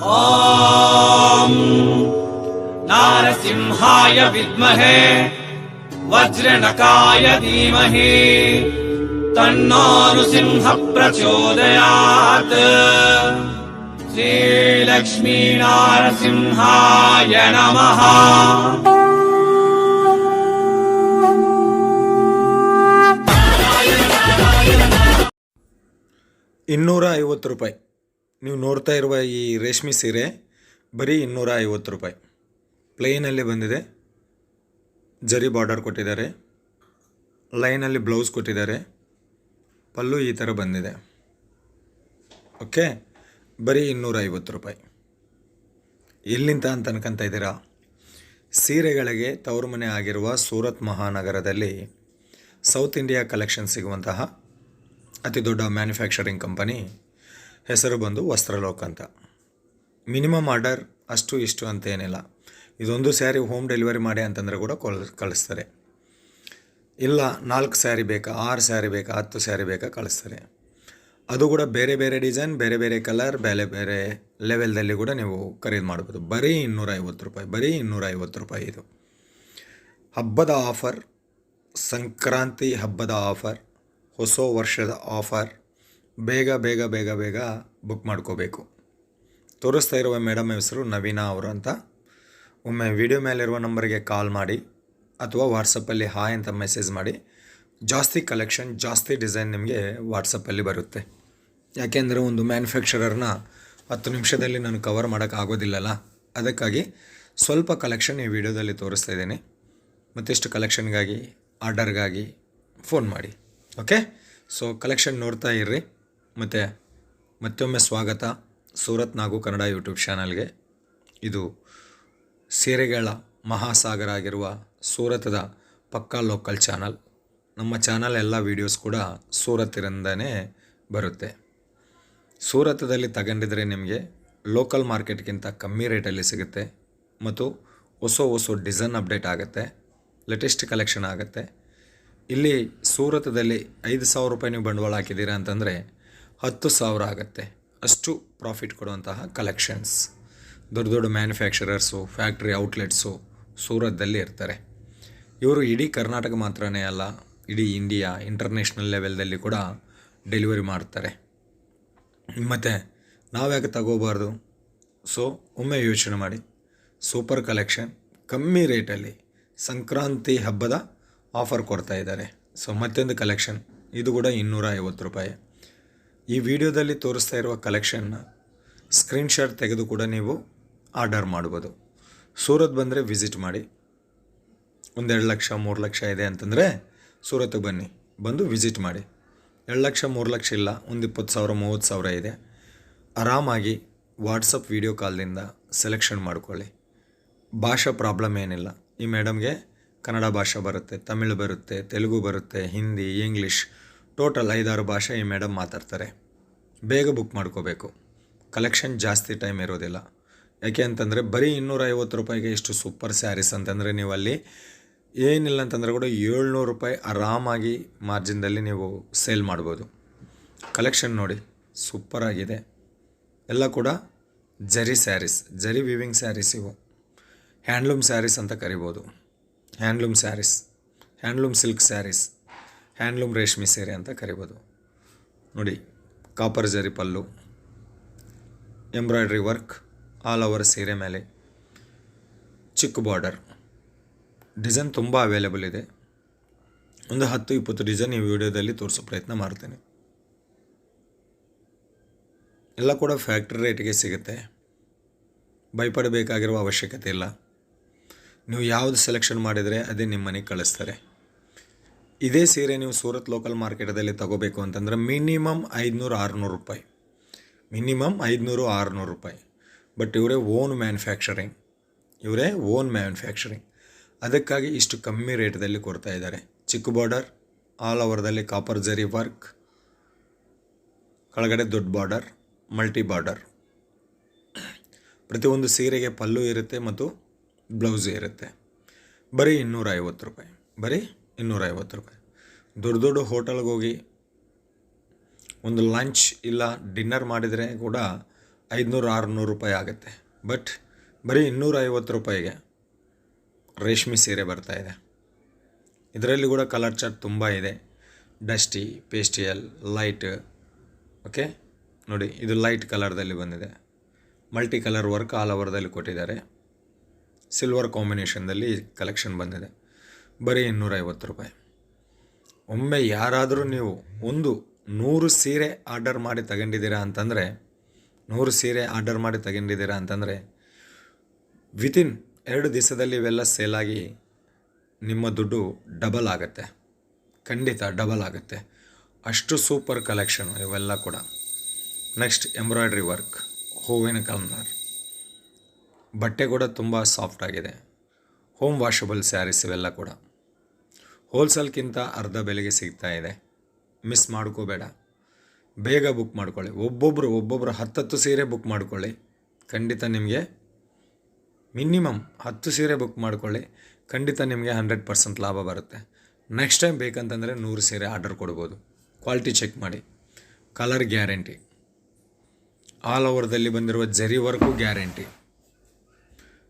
ॐ नारसिंहाय विद्महे वज्रनकाय धीमहि तन्नो नृसिंह प्रचोदयात् श्रीलक्ष्मीनारसिंहाय नमः ಇನ್ನೂರ ಐವತ್ತು ರೂಪಾಯಿ ನೀವು ನೋಡ್ತಾ ಇರುವ ಈ ರೇಷ್ಮೆ ಸೀರೆ ಬರೀ ಇನ್ನೂರ ಐವತ್ತು ರೂಪಾಯಿ. ಪ್ಲೇನಲ್ಲಿ ಬಂದಿದೆ. ಜರಿ ಬಾರ್ಡರ್ ಕೊಟ್ಟಿದ್ದಾರೆ. ಲೈನಲ್ಲಿ ಬ್ಲೌಸ್ ಕೊಟ್ಟಿದ್ದಾರೆ. ಪಲ್ಲು ಈ ಥರ ಬಂದಿದೆ. ಓಕೆ ಬರೀ ಇನ್ನೂರ ಐವತ್ತು ರೂಪಾಯಿ. ಎಲ್ಲಿಂದ ಅಂತ ಅನ್ಕೊಂತ ಇದ್ದೀರಾ? ಸೀರೆಗಳಿಗೆ ತವರು ಮನೆ ಆಗಿರುವ ಸೂರತ್ ಮಹಾನಗರದಲ್ಲಿ ಸೌತ್ ಇಂಡಿಯಾ ಕಲೆಕ್ಷನ್ ಸಿಗುವಂತಹ ಅತಿ ದೊಡ್ಡ ಮ್ಯಾನುಫ್ಯಾಕ್ಚರಿಂಗ್ ಕಂಪನಿ ಹೆಸರು ಬಂದು ವಸ್ತ್ರಲೋಕ್ ಅಂತ. ಮಿನಿಮಮ್ ಆರ್ಡರ್ ಅಷ್ಟು ಇಷ್ಟು ಅಂತ ಏನಿಲ್ಲ. ಇದೊಂದು ಸ್ಯಾರಿ ಹೋಮ್ ಡೆಲಿವರಿ ಮಾಡಿ ಅಂತಂದರೆ ಕೂಡ ಕೊಲ್, ಕಳಿಸ್ತಾರೆ. ಇಲ್ಲ, ನಾಲ್ಕು ಸ್ಯಾರಿ ಬೇಕಾ, ಆರು ಸ್ಯಾರಿ ಬೇಕಾ, ಹತ್ತು ಸ್ಯಾರಿ ಬೇಕಾ ಕಳಿಸ್ತಾರೆ. ಅದು ಕೂಡ ಬೇರೆ ಬೇರೆ ಡಿಸೈನ್, ಬೇರೆ ಬೇರೆ ಕಲರ್, ಬೇರೆ ಬೇರೆ ಲೆವೆಲ್ದಲ್ಲಿ ಕೂಡ ನೀವು ಖರೀದಿ ಮಾಡ್ಬೋದು. ಬರೀ ಇನ್ನೂರೈವತ್ತು ರೂಪಾಯಿ, ಬರೀ ಇನ್ನೂರ ಐವತ್ತು ರೂಪಾಯಿ ಇದು. ಹಬ್ಬದ ಆಫರ್, ಸಂಕ್ರಾಂತಿ ಹಬ್ಬದ ಆಫರ್, ಹೊಸ ವರ್ಷದ ಆಫರ್ ಬೇಗ ಬೇಗ ಬೇಗ ಬೇಗ ಬುಕ್ ಮಾಡ್ಕೋಬೇಕು. ತೋರಿಸ್ತಾ ಇರುವ ಮೇಡಮ್ ಹೆಸರು ನವೀನಾ ಅವರು ಅಂತ. ಒಮ್ಮೆ ವಿಡಿಯೋ ಮೇಲಿರುವ ನಂಬರ್ಗೆ ಕಾಲ್ ಮಾಡಿ ಅಥವಾ ವಾಟ್ಸಪ್ಪಲ್ಲಿ ಹಾಯ್ ಅಂತ ಮೆಸೇಜ್ ಮಾಡಿ. ಜಾಸ್ತಿ ಕಲೆಕ್ಷನ್ ಜಾಸ್ತಿ ಡಿಸೈನ್ ನಿಮಗೆ ವಾಟ್ಸಪ್ಪಲ್ಲಿ ಬರುತ್ತೆ. ಯಾಕೆಂದರೆ ಒಂದು ಮ್ಯಾನುಫ್ಯಾಕ್ಚರರ್ನ ಹತ್ತು ನಿಮಿಷದಲ್ಲಿ ನಾನು ಕವರ್ ಮಾಡೋಕ್ಕಾಗೋದಿಲ್ಲಲ್ಲ ಅದಕ್ಕಾಗಿ ಸ್ವಲ್ಪ ಕಲೆಕ್ಷನ್ ಈ ವಿಡಿಯೋದಲ್ಲಿ ತೋರಿಸ್ತಾ ಇದ್ದೀನಿ. ಮತ್ತಿಷ್ಟು ಕಲೆಕ್ಷನ್ಗಾಗಿ ಆರ್ಡರ್ಗಾಗಿ ಫೋನ್ ಮಾಡಿ. ಓಕೆ ಸೊ ಕಲೆಕ್ಷನ್ ನೋಡ್ತಾ ಇರ್ರಿ. ಮತ್ತು ಮತ್ತೊಮ್ಮೆ ಸ್ವಾಗತ ಸೂರತ್ ನಾಗು ಕನ್ನಡ ಯೂಟ್ಯೂಬ್ ಚಾನಲ್ಗೆ. ಇದು ಸೀರೆಗಳ ಮಹಾಸಾಗರ ಆಗಿರುವ ಸೂರತದ ಪಕ್ಕಾ ಲೋಕಲ್ ಚಾನಲ್. ನಮ್ಮ ಚಾನಲ್ ಎಲ್ಲ ವೀಡಿಯೋಸ್ ಕೂಡ ಸೂರತ್ತಿರಿಂದನೇ ಬರುತ್ತೆ. ಸೂರತದಲ್ಲಿ ತಗೊಂಡಿದ್ರೆ ನಿಮಗೆ ಲೋಕಲ್ ಮಾರ್ಕೆಟ್ಗಿಂತ ಕಮ್ಮಿ ರೇಟಲ್ಲಿ ಸಿಗುತ್ತೆ ಮತ್ತು ಹೊಸ ಹೊಸ ಡಿಸೈನ್ ಅಪ್ಡೇಟ್ ಆಗುತ್ತೆ, ಲೇಟೆಸ್ಟ್ ಕಲೆಕ್ಷನ್ ಆಗುತ್ತೆ. ಇಲ್ಲಿ ಸೂರತದಲ್ಲಿ ಐದು ಸಾವಿರ ರೂಪಾಯಿ ನೀವು ಬಂಡವಾಳ ಹಾಕಿದ್ದೀರಾ ಅಂತಂದರೆ ಹತ್ತು ಸಾವಿರ ಆಗುತ್ತೆ. ಅಷ್ಟು ಪ್ರಾಫಿಟ್ ಕೊಡುವಂತಹ ಕಲೆಕ್ಷನ್ಸ್ ದೊಡ್ಡ ದೊಡ್ಡ ಮ್ಯಾನುಫ್ಯಾಕ್ಚರರ್ಸು ಫ್ಯಾಕ್ಟ್ರಿ ಔಟ್ಲೆಟ್ಸು ಸೂರತ್ದಲ್ಲಿ ಇರ್ತಾರೆ. ಇವರು ಇಡೀ ಕರ್ನಾಟಕ ಮಾತ್ರನೇ ಅಲ್ಲ, ಇಡೀ ಇಂಡಿಯಾ ಇಂಟರ್ನ್ಯಾಷನಲ್ ಲೆವೆಲ್ದಲ್ಲಿ ಕೂಡ ಡೆಲಿವರಿ ಮಾಡ್ತಾರೆ. ಮತ್ತು ನಾವ್ಯಾಕೆ ತಗೋಬಾರ್ದು? ಸೊ ಒಮ್ಮೆ ಯೋಚನೆ ಮಾಡಿ. ಸೂಪರ್ ಕಲೆಕ್ಷನ್ ಕಮ್ಮಿ ರೇಟಲ್ಲಿ ಸಂಕ್ರಾಂತಿ ಹಬ್ಬದ ಆಫರ್ ಕೊಡ್ತಾ ಇದ್ದಾರೆ. ಸೊ ಮತ್ತೊಂದು ಕಲೆಕ್ಷನ್ ಇದು ಕೂಡ ಇನ್ನೂರ ಐವತ್ತು ರೂಪಾಯಿ. ಈ ವಿಡಿಯೋದಲ್ಲಿ ತೋರಿಸ್ತಾ ಇರುವ ಕಲೆಕ್ಷನ್ನ ಸ್ಕ್ರೀನ್ಶಾಟ್ ತೆಗೆದು ಕೂಡ ನೀವು ಆರ್ಡರ್ ಮಾಡ್ಬೋದು. ಸೂರತ್ ಬಂದರೆ ವಿಸಿಟ್ ಮಾಡಿ. ಒಂದೆರಡು ಲಕ್ಷ, ಮೂರು ಲಕ್ಷ ಇದೆ ಅಂತಂದರೆ ಸೂರತ್ಗೆ ಬನ್ನಿ. ಬಂದು ವಿಸಿಟ್ ಮಾಡಿ. ಎರಡು ಲಕ್ಷ, ಮೂರು ಲಕ್ಷ ಇಲ್ಲ, ಒಂದು ಇಪ್ಪತ್ತು ಸಾವಿರ, ಮೂವತ್ತು ಸಾವಿರ ಇದೆ. ಆರಾಮಾಗಿ ವಾಟ್ಸಪ್ ವೀಡಿಯೋ ಕಾಲ್ದಿಂದ ಸೆಲೆಕ್ಷನ್ ಮಾಡ್ಕೊಳ್ಳಿ. ಭಾಷಾ ಪ್ರಾಬ್ಲಮ್ ಏನಿಲ್ಲ. ಈ ಮೇಡಮ್ಗೆ ಕನ್ನಡ ಭಾಷೆ ಬರುತ್ತೆ, ತಮಿಳು ಬರುತ್ತೆ, ತೆಲುಗು ಬರುತ್ತೆ, ಹಿಂದಿ ಇಂಗ್ಲೀಷ್ ಟೋಟಲ್ ಐದಾರು ಭಾಷೆ ಈ ಮೇಡಮ್ ಮಾತಾಡ್ತಾರೆ. ಬೇಗ ಬುಕ್ ಮಾಡ್ಕೋಬೇಕು. ಕಲೆಕ್ಷನ್ ಜಾಸ್ತಿ ಟೈಮ್ ಇರೋದಿಲ್ಲ. ಯಾಕೆ ಅಂತಂದರೆ ಬರೀ ಇನ್ನೂರೈವತ್ತು ರೂಪಾಯಿಗೆ ಇಷ್ಟು ಸೂಪರ್ ಸ್ಯಾರೀಸ್ ಅಂತಂದರೆ ನೀವು ಅಲ್ಲಿ ಏನಿಲ್ಲ ಅಂತಂದರೆ ಕೂಡ ಏಳ್ನೂರು ರೂಪಾಯಿ ಆರಾಮಾಗಿ ಮಾರ್ಜಿನ್ದಲ್ಲಿ ನೀವು ಸೇಲ್ ಮಾಡ್ಬೋದು. ಕಲೆಕ್ಷನ್ ನೋಡಿ ಸೂಪರಾಗಿದೆ ಎಲ್ಲ ಕೂಡ zari sarees zari weaving sarees ಇವು. ಹ್ಯಾಂಡ್ಲೂಮ್ ಸ್ಯಾರೀಸ್ ಅಂತ ಕರಿಬೋದು. Handloom sarees handloom silk sarees handloom ರೇಷ್ಮೆ ಸೀರೆ ಅಂತ ಕರಿಬೋದು. ನೋಡಿ copper zari pallu, embroidery work all over ಸೀರೆ ಮೇಲೆ. ಚಿಕ್ಕ ಬಾರ್ಡರ್. ಡಿಸೈನ್ ತುಂಬ ಅವೈಲೇಬಲ್ ಇದೆ. ಒಂದು ಹತ್ತು ಇಪ್ಪತ್ತು ಡಿಸೈನ್ ಈ ವಿಡಿಯೋದಲ್ಲಿ ತೋರಿಸೋ ಪ್ರಯತ್ನ ಮಾಡ್ತೇನೆ. ಎಲ್ಲ ಕೂಡ ಫ್ಯಾಕ್ಟ್ರಿ ರೇಟಿಗೆ ಸಿಗುತ್ತೆ. ಭಯಪಡಬೇಕಾಗಿರುವ ಅವಶ್ಯಕತೆ ಇಲ್ಲ. ನೀವು ಯಾವುದು ಸೆಲೆಕ್ಷನ್ ಮಾಡಿದರೆ ಅದೇ ನಿಮ್ಮ ಮನೆಗೆ ಕಳಿಸ್ತಾರೆ. ಇದೇ ಸೀರೆ ನೀವು ಸೂರತ್ ಲೋಕಲ್ ಮಾರ್ಕೆಟದಲ್ಲಿ ತಗೋಬೇಕು ಅಂತಂದರೆ ಮಿನಿಮಮ್ ಐದುನೂರು ಆರುನೂರು ರೂಪಾಯಿ. ಮಿನಿಮಮ್ ಐದುನೂರು ಆರುನೂರು ರೂಪಾಯಿ. ಬಟ್ ಇವರೇ ಓನ್ ಮ್ಯಾನುಫ್ಯಾಕ್ಚರಿಂಗ್ ಇವರೇ ಓನ್ ಮ್ಯಾನುಫ್ಯಾಕ್ಚರಿಂಗ್ ಅದಕ್ಕಾಗಿ ಇಷ್ಟು ಕಮ್ಮಿ ರೇಟ್ದಲ್ಲಿ ಕೊಡ್ತಾ ಇದ್ದಾರೆ. ಚಿಕ್ಕ ಬಾರ್ಡರ್ ಆಲ್ ಓವರ್ದಲ್ಲಿ ಕಾಪರ್ ಜರಿ ವರ್ಕ್ ಕೆಳಗಡೆ ದೊಡ್ಡ ಬಾರ್ಡರ್ ಮಲ್ಟಿ ಬಾರ್ಡರ್ ಪ್ರತಿಯೊಂದು ಸೀರೆಗೆ ಪಲ್ಲು ಇರುತ್ತೆ ಮತ್ತು ಬ್ಲೌಸ್ ಇರುತ್ತೆ. ಬರೀ ಇನ್ನೂರೈವತ್ತು ರೂಪಾಯಿ. ಬರೀ ಇನ್ನೂರ ಐವತ್ತು ರೂಪಾಯಿ. ದೊಡ್ಡ ದೊಡ್ಡ ಹೋಟೆಲ್ಗೆ ಹೋಗಿ ಒಂದು ಲಂಚ್ ಇಲ್ಲ ಡಿನ್ನರ್ ಮಾಡಿದರೆ ಕೂಡ ಐದುನೂರು, ಆರುನೂರು ರೂಪಾಯಿ ಆಗುತ್ತೆ. ಬಟ್ ಬರೀ ಇನ್ನೂರ ಐವತ್ತು ರೂಪಾಯಿಗೆ ರೇಷ್ಮೆ ಸೀರೆ ಬರ್ತಾ ಇದೆ. ಇದರಲ್ಲಿ ಕೂಡ ಕಲರ್ ಚಾರ್ಟ್ ತುಂಬ ಇದೆ. Dusty, pastel, light, okay? ನೋಡಿ, ಇದು ಲೈಟ್ ಕಲರ್ದಲ್ಲಿ ಬಂದಿದೆ. ಮಲ್ಟಿ ಕಲರ್ ವರ್ಕ್ ಆಲ್ ಓವರ್ದಲ್ಲಿ ಕೊಟ್ಟಿದ್ದಾರೆ. ಸಿಲ್ವರ್ ಕಾಂಬಿನೇಷನ್ದಲ್ಲಿ ಕಲೆಕ್ಷನ್ ಬಂದಿದೆ. ಬರೀ ಇನ್ನೂರೈವತ್ತು ರೂಪಾಯಿ. ಒಮ್ಮೆ ಯಾರಾದರೂ ನೀವು ಒಂದು ನೂರು ಸೀರೆ ಆರ್ಡರ್ ಮಾಡಿ ತಗೊಂಡಿದ್ದೀರಾ ಅಂತಂದರೆ, ನೂರು ಸೀರೆ ಆರ್ಡರ್ ಮಾಡಿ ತಗೊಂಡಿದ್ದೀರಾ ಅಂತಂದರೆ, ವಿತಿನ್ ಎರಡು ದಿವಸದಲ್ಲಿ ಇವೆಲ್ಲ ಸೇಲಾಗಿ ನಿಮ್ಮ ದುಡ್ಡು ಡಬಲ್ ಆಗುತ್ತೆ. ಖಂಡಿತ ಡಬಲ್ ಆಗುತ್ತೆ. ಅಷ್ಟು ಸೂಪರ್ ಕಲೆಕ್ಷನು ಇವೆಲ್ಲ ಕೂಡ. ನೆಕ್ಸ್ಟ್ ಎಂಬ್ರಾಯ್ಡ್ರಿ ವರ್ಕ್, ಹೂವಿನ ಕಲ್ನರ್ ಬಟ್ಟೆ ಕೂಡ ತುಂಬ ಸಾಫ್ಟ್ ಆಗಿದೆ. ಹೋಮ್ ವಾಷಬಲ್ ಸ್ಯಾರೀಸ್ ಇವೆಲ್ಲ ಕೂಡ. ಹೋಲ್ಸೇಲ್ಗಿಂತ ಅರ್ಧ ಬೆಲೆಗೆ ಸಿಗ್ತಾ ಇದೆ. ಮಿಸ್ ಮಾಡ್ಕೋಬೇಡ. ಬೇಗ ಬುಕ್ ಮಾಡ್ಕೊಳ್ಳಿ. ಒಬ್ಬೊಬ್ಬರು ಒಬ್ಬೊಬ್ಬರು ಹತ್ತತ್ತು ಸೀರೆ ಬುಕ್ ಮಾಡ್ಕೊಳ್ಳಿ. ಖಂಡಿತ ನಿಮಗೆ ಮಿನಿಮಮ್ ಹತ್ತು ಸೀರೆ ಬುಕ್ ಮಾಡ್ಕೊಳ್ಳಿ. ಖಂಡಿತ ನಿಮಗೆ ಹಂಡ್ರೆಡ್ ಪರ್ಸೆಂಟ್ ಲಾಭ ಬರುತ್ತೆ. ನೆಕ್ಸ್ಟ್ ಟೈಮ್ ಬೇಕಂತಂದರೆ ನೂರು ಸೀರೆ ಆರ್ಡರ್ ಕೊಡ್ಬೋದು. ಕ್ವಾಲಿಟಿ ಚೆಕ್ ಮಾಡಿ. Colour guarantee. ಆಲ್ ಓವರ್ದಲ್ಲಿ ಬಂದಿರುವ zari work guarantee.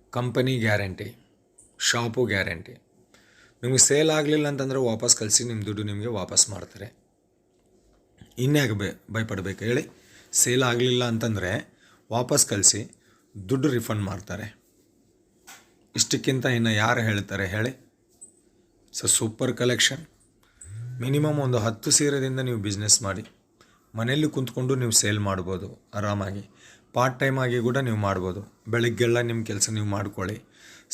Company guarantee. Shop guarantee. ನಿಮಗೆ ಸೇಲ್ ಆಗಲಿಲ್ಲ ಅಂತಂದರೆ ವಾಪಸ್ ಕಳಿಸಿ ನಿಮ್ಮ ದುಡ್ಡು ನಿಮಗೆ ವಾಪಸ್ ಮಾಡ್ತಾರೆ. ಇನ್ಯಾಗ ಬೇ, ಭಯಪಡಬೇಕು ಹೇಳಿ. ಸೇಲ್ ಆಗಲಿಲ್ಲ ಅಂತಂದರೆ ವಾಪಸ್ ಕಳಿಸಿ ದುಡ್ಡು ರಿಫಂಡ್ ಮಾಡ್ತಾರೆ. ಇಷ್ಟಕ್ಕಿಂತ ಇನ್ನು ಯಾರು ಹೇಳ್ತಾರೆ ಹೇಳಿ. ಸೊ ಸೂಪರ್ ಕಲೆಕ್ಷನ್ ಮಿನಿಮಮ್ ಒಂದು ಹತ್ತು ಸೀರೆದಿಂದ ನೀವು ಬಿಸ್ನೆಸ್ ಮಾಡಿ. ಮನೆಯಲ್ಲಿ ಕುಂತ್ಕೊಂಡು ನೀವು ಸೇಲ್ ಮಾಡ್ಬೋದು, ಆರಾಮಾಗಿ. ಪಾರ್ಟ್ ಟೈಮ್ ಆಗಿ ಕೂಡ ನೀವು ಮಾಡ್ಬೋದು. ಬೆಳಗ್ಗೆಲ್ಲ ನಿಮ್ಮ ಕೆಲಸ ನೀವು ಮಾಡ್ಕೊಳ್ಳಿ.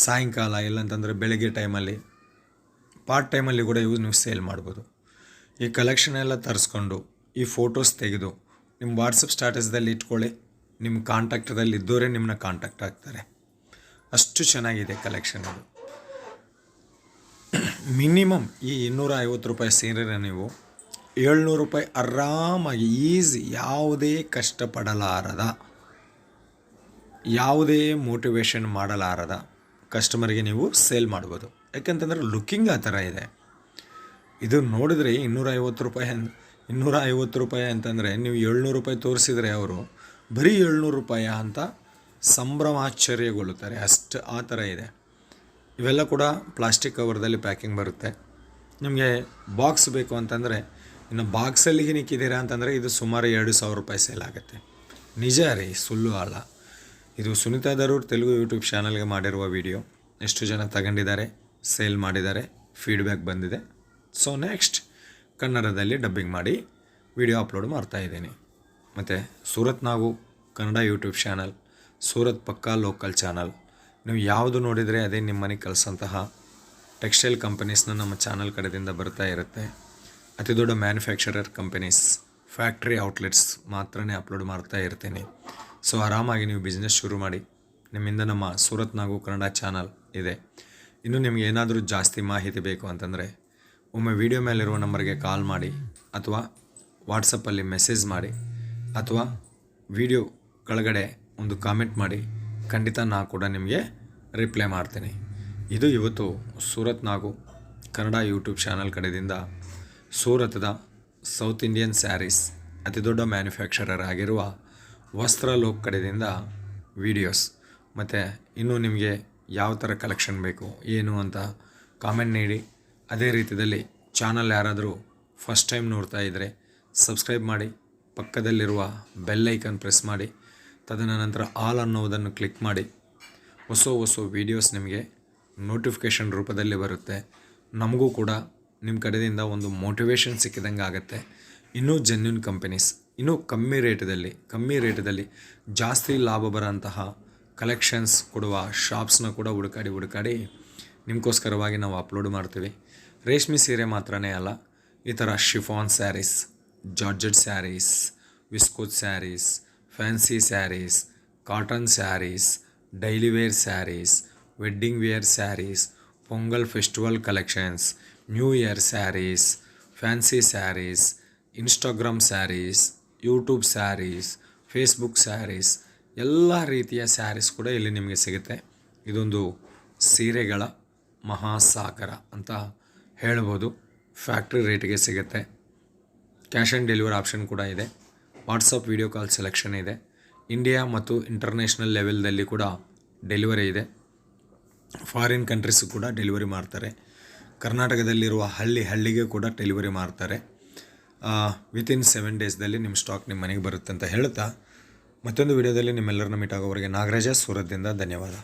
ಸಾಯಂಕಾಲ ಇಲ್ಲಂತಂದರೆ ಬೆಳಗ್ಗೆ ಟೈಮಲ್ಲಿ ಪಾರ್ಟ್ ಟೈಮಲ್ಲಿ ಕೂಡ ಇವು ನೀವು ಸೇಲ್ ಮಾಡ್ಬೋದು. ಈ ಕಲೆಕ್ಷನ್ ಎಲ್ಲ ತರಿಸ್ಕೊಂಡು, ಈ ಫೋಟೋಸ್ ತೆಗೆದು ನಿಮ್ಮ ವಾಟ್ಸಪ್ ಸ್ಟಾಟಸ್ದಲ್ಲಿ ಇಟ್ಕೊಳ್ಳಿ ನಿಮ್ಮ ಕಾಂಟ್ಯಾಕ್ಟದಲ್ಲಿ ಇದ್ದವರೇ ನಿಮ್ಮನ್ನ ಕಾಂಟ್ಯಾಕ್ಟ್ ಆಗ್ತಾರೆ. ಅಷ್ಟು ಚೆನ್ನಾಗಿದೆ ಕಲೆಕ್ಷನ್ ಅದು. ಮಿನಿಮಮ್ ಈ ಇನ್ನೂರ ಐವತ್ತು ರೂಪಾಯಿ ಸೀರೆನ ನೀವು ಏಳ್ನೂರು ರೂಪಾಯಿ ಆರಾಮಾಗಿ ಈಸಿ ಯಾವುದೇ ಕಷ್ಟಪಡಲಾರದ, ಯಾವುದೇ ಮೋಟಿವೇಶನ್ ಮಾಡಲಾರದ ಕಸ್ಟಮರ್ಗೆ ನೀವು ಸೇಲ್ ಮಾಡ್ಬೋದು. ಯಾಕಂತಂದರೆ ಲುಕ್ಕಿಂಗ್ ಆ ಥರ ಇದೆ. ಇದು ನೋಡಿದ್ರೆ ಇನ್ನೂರ ಐವತ್ತು ರೂಪಾಯಿ ಅಂತ ಇನ್ನೂರ ಐವತ್ತು ರೂಪಾಯಿ ಅಂತಂದರೆ ನೀವು ಏಳ್ನೂರು ರೂಪಾಯಿ ತೋರಿಸಿದರೆ ಅವರು ಬರೀ ಏಳ್ನೂರು ರೂಪಾಯಿ ಅಂತ ಸಂಭ್ರಮಾಶ್ಚರ್ಯಗೊಳ್ಳುತ್ತಾರೆ ಅಷ್ಟು ಆ ಥರ ಇದೆ. ಇವೆಲ್ಲ ಕೂಡ ಪ್ಲಾಸ್ಟಿಕ್ ಕವರ್ದಲ್ಲಿ ಪ್ಯಾಕಿಂಗ್ ಬರುತ್ತೆ. ನಿಮಗೆ ಬಾಕ್ಸ್ ಬೇಕು ಅಂತಂದರೆ, ಇನ್ನು ಬಾಕ್ಸಲ್ಲಿ ನಿಕ್ಕಿದ್ದೀರಾ ಅಂತಂದರೆ ಇದು ಸುಮಾರು ಎರಡು ಸಾವಿರ ರೂಪಾಯಿ ಸೇಲ್ ಆಗುತ್ತೆ. ನಿಜ ರೀ, ಸುಳ್ಳು ಅಲ್ಲ. ಇದು ಸುನಿತಾ ದರೂರ್ ತೆಲುಗು ಯೂಟ್ಯೂಬ್ ಚಾನಲ್ಗೆ ಮಾಡಿರುವ ವಿಡಿಯೋ ಎಷ್ಟು ಜನ ತಗೊಂಡಿದ್ದಾರೆ? ಸೇಲ್ ಮಾಡಿದ್ದಾರೆ ಫೀಡ್ಬ್ಯಾಕ್ ಬಂದಿದೆ. ಸೊ ನೆಕ್ಸ್ಟ್ ಕನ್ನಡದಲ್ಲಿ ಡಬ್ಬಿಂಗ್ ಮಾಡಿ ವಿಡಿಯೋ ಅಪ್ಲೋಡ್ ಮಾಡ್ತಾ ಇದ್ದೀನಿ. ಮತ್ತು ಸೂರತ್ ನಾವು ಕನ್ನಡ ಯೂಟ್ಯೂಬ್ ಚಾನಲ್ ಸೂರತ್ ಪಕ್ಕಾ ಲೋಕಲ್ ಚಾನಲ್ ನೀವು ಯಾವುದು ನೋಡಿದರೆ ಅದೇ ನಿಮ್ಮ ಮನೆಗೆ ಕಲಿಸಂತಹ ಟೆಕ್ಸ್ಟೈಲ್ ಕಂಪನೀಸ್ನ ನಮ್ಮ ಚಾನಲ್ ಕಡೆಯಿಂದ ಬರ್ತಾ ಇರುತ್ತೆ. ಅತಿ ದೊಡ್ಡ ಮ್ಯಾನುಫ್ಯಾಕ್ಚರರ್ ಕಂಪನೀಸ್ ಫ್ಯಾಕ್ಟ್ರಿ ಔಟ್ಲೆಟ್ಸ್ ಮಾತ್ರನೇ ಅಪ್ಲೋಡ್ ಮಾಡ್ತಾ ಇರ್ತೀನಿ. ಸೊ ಆರಾಮಾಗಿ ನೀವು ಬಿಸ್ನೆಸ್ ಶುರು ಮಾಡಿ. ನಿಮ್ಮಿಂದ ನಮ್ಮ ಸೂರತ್ ನಾಗು ಕನ್ನಡ ಚಾನಲ್ ಇದೆ. ಇನ್ನು ನಿಮಗೆ ಏನಾದರೂ ಜಾಸ್ತಿ ಮಾಹಿತಿ ಬೇಕು ಅಂತಂದರೆ ಒಮ್ಮೆ ವಿಡಿಯೋ ಮೇಲಿರುವ ನಂಬರ್ಗೆ ಕಾಲ್ ಮಾಡಿ ಅಥವಾ ವಾಟ್ಸಪ್ಪಲ್ಲಿ ಮೆಸೇಜ್ ಮಾಡಿ ಅಥವಾ ವಿಡಿಯೋ ಕೆಳಗಡೆ ಒಂದು ಕಾಮೆಂಟ್ ಮಾಡಿ, ಖಂಡಿತ ನಾ ಕೂಡ ನಿಮಗೆ ರಿಪ್ಲೈ ಮಾಡ್ತೀನಿ. ಇದು ಇವತ್ತು ಸೂರತ್ ನಾಗು ಕನ್ನಡ ಯೂಟ್ಯೂಬ್ ಚಾನಲ್ ಕಡೆಯಿಂದ ಸೂರತ್ದ ಸೌತ್ ಇಂಡಿಯನ್ ಸ್ಯಾರೀಸ್ ಅತಿ ದೊಡ್ಡ ಮ್ಯಾನುಫ್ಯಾಕ್ಚರರ್ ಆಗಿರುವ ವಸ್ತ್ರ ಲೋಕ್ ಕಡೆಯಿಂದ ವಿಡಿಯೋಸ್ ಮತ್ತು ಇನ್ನೂ ನಿಮಗೆ ಯಾವ ಥರ ಕಲೆಕ್ಷನ್ ಬೇಕು, ಏನು ಅಂತ ಕಾಮೆಂಟ್ ನೀಡಿ. ಅದೇ ರೀತಿಯಲ್ಲಿ ಚಾನಲ್ ಯಾರಾದರೂ ಫಸ್ಟ್ ಟೈಮ್ ನೋಡ್ತಾ ಇದ್ದರೆ ಸಬ್ಸ್ಕ್ರೈಬ್ ಮಾಡಿ, ಪಕ್ಕದಲ್ಲಿರುವ ಬೆಲ್ ಐಕನ್ ಪ್ರೆಸ್ ಮಾಡಿ, ತದನಂತರ ಆಲ್ ಅನ್ನೋದನ್ನು ಕ್ಲಿಕ್ ಮಾಡಿ. ಹೊಸ ಹೊಸ ವೀಡಿಯೋಸ್ ನಿಮಗೆ ನೋಟಿಫಿಕೇಷನ್ ರೂಪದಲ್ಲಿ ಬರುತ್ತೆ. ನಮಗೂ ಕೂಡ ನಿಮ್ಮ ಕಡೆಯಿಂದ ಒಂದು ಮೋಟಿವೇಶನ್ ಸಿಕ್ಕಿದಂಗೆ ಆಗುತ್ತೆ. ಇನ್ನೂ ಜೆನ್ಯೂನ್ ಕಂಪೆನೀಸ್ ಇನ್ನೂ ಕಮ್ಮಿ ರೇಟದಲ್ಲಿ ಕಮ್ಮಿ ರೇಟದಲ್ಲಿ ಜಾಸ್ತಿ ಲಾಭ ಬರೋಂತಹ ಕಲೆಕ್ಷನ್ಸ್ ಕೊಡುವ ಶಾಪ್ಸ್ನ ಕೂಡ ಹುಡುಕಾಡಿ ಹುಡುಕಾಡಿ ನಿಮಗೋಸ್ಕರವಾಗಿ ನಾವು ಅಪ್ಲೋಡ್ ಮಾಡ್ತೀವಿ. ರೇಷ್ಮೆ ಸೀರೆ ಮಾತ್ರನೇ ಅಲ್ಲ, ಈ ಥರ chiffon sarees georgette sarees viscose sarees fancy sarees cotton sarees daily wear sarees wedding wear sarees Pongal festival collections new year sarees fancy sarees Instagram sarees YouTube sarees Facebook sarees ಎಲ್ಲ ರೀತಿಯ ಸ್ಯಾರೀಸ್ ಕೂಡ ಇಲ್ಲಿ ನಿಮಗೆ ಸಿಗುತ್ತೆ. ಇದೊಂದು ಸೀರೆಗಳ ಮಹಾಸಾಗರ ಅಂತ ಹೇಳ್ಬೋದು. ಫ್ಯಾಕ್ಟ್ರಿ ರೇಟಿಗೆ ಸಿಗುತ್ತೆ. ಕ್ಯಾಶ್ ಆನ್ ಡೆಲಿವರಿ ಆಪ್ಷನ್ ಕೂಡ ಇದೆ. ವಾಟ್ಸಪ್ ವಿಡಿಯೋ ಕಾಲ್ ಸೆಲೆಕ್ಷನ್ ಇದೆ. ಇಂಡಿಯಾ ಮತ್ತು ಇಂಟರ್ನ್ಯಾಷನಲ್ ಲೆವೆಲ್ದಲ್ಲಿ ಕೂಡ ಡೆಲಿವರಿ ಇದೆ. ಫಾರಿನ್ ಕಂಟ್ರೀಸು ಕೂಡ ಡೆಲಿವರಿ ಮಾಡ್ತಾರೆ. ಕರ್ನಾಟಕದಲ್ಲಿರುವ ಹಳ್ಳಿ ಹಳ್ಳಿಗೆ ಕೂಡ ಡೆಲಿವರಿ ಮಾಡ್ತಾರೆ. ವಿತಿನ್ ಸೆವೆನ್ ಡೇಸ್ದಲ್ಲಿ ನಿಮ್ಮ ಸ್ಟಾಕ್ ನಿಮ್ಮ ಮನೆಗೆ ಬರುತ್ತೆ ಅಂತ ಹೇಳ್ತಾ ಮತ್ತೊಂದು ವಿಡಿಯೋದಲ್ಲಿ ನಿಮ್ಮೆಲ್ಲರನ್ನ ಮೀಟ್ ಆಗೋವರೆಗೆ ನಾಗರಾಜ ಸೂರತ್ದಿಂದ ಧನ್ಯವಾದ.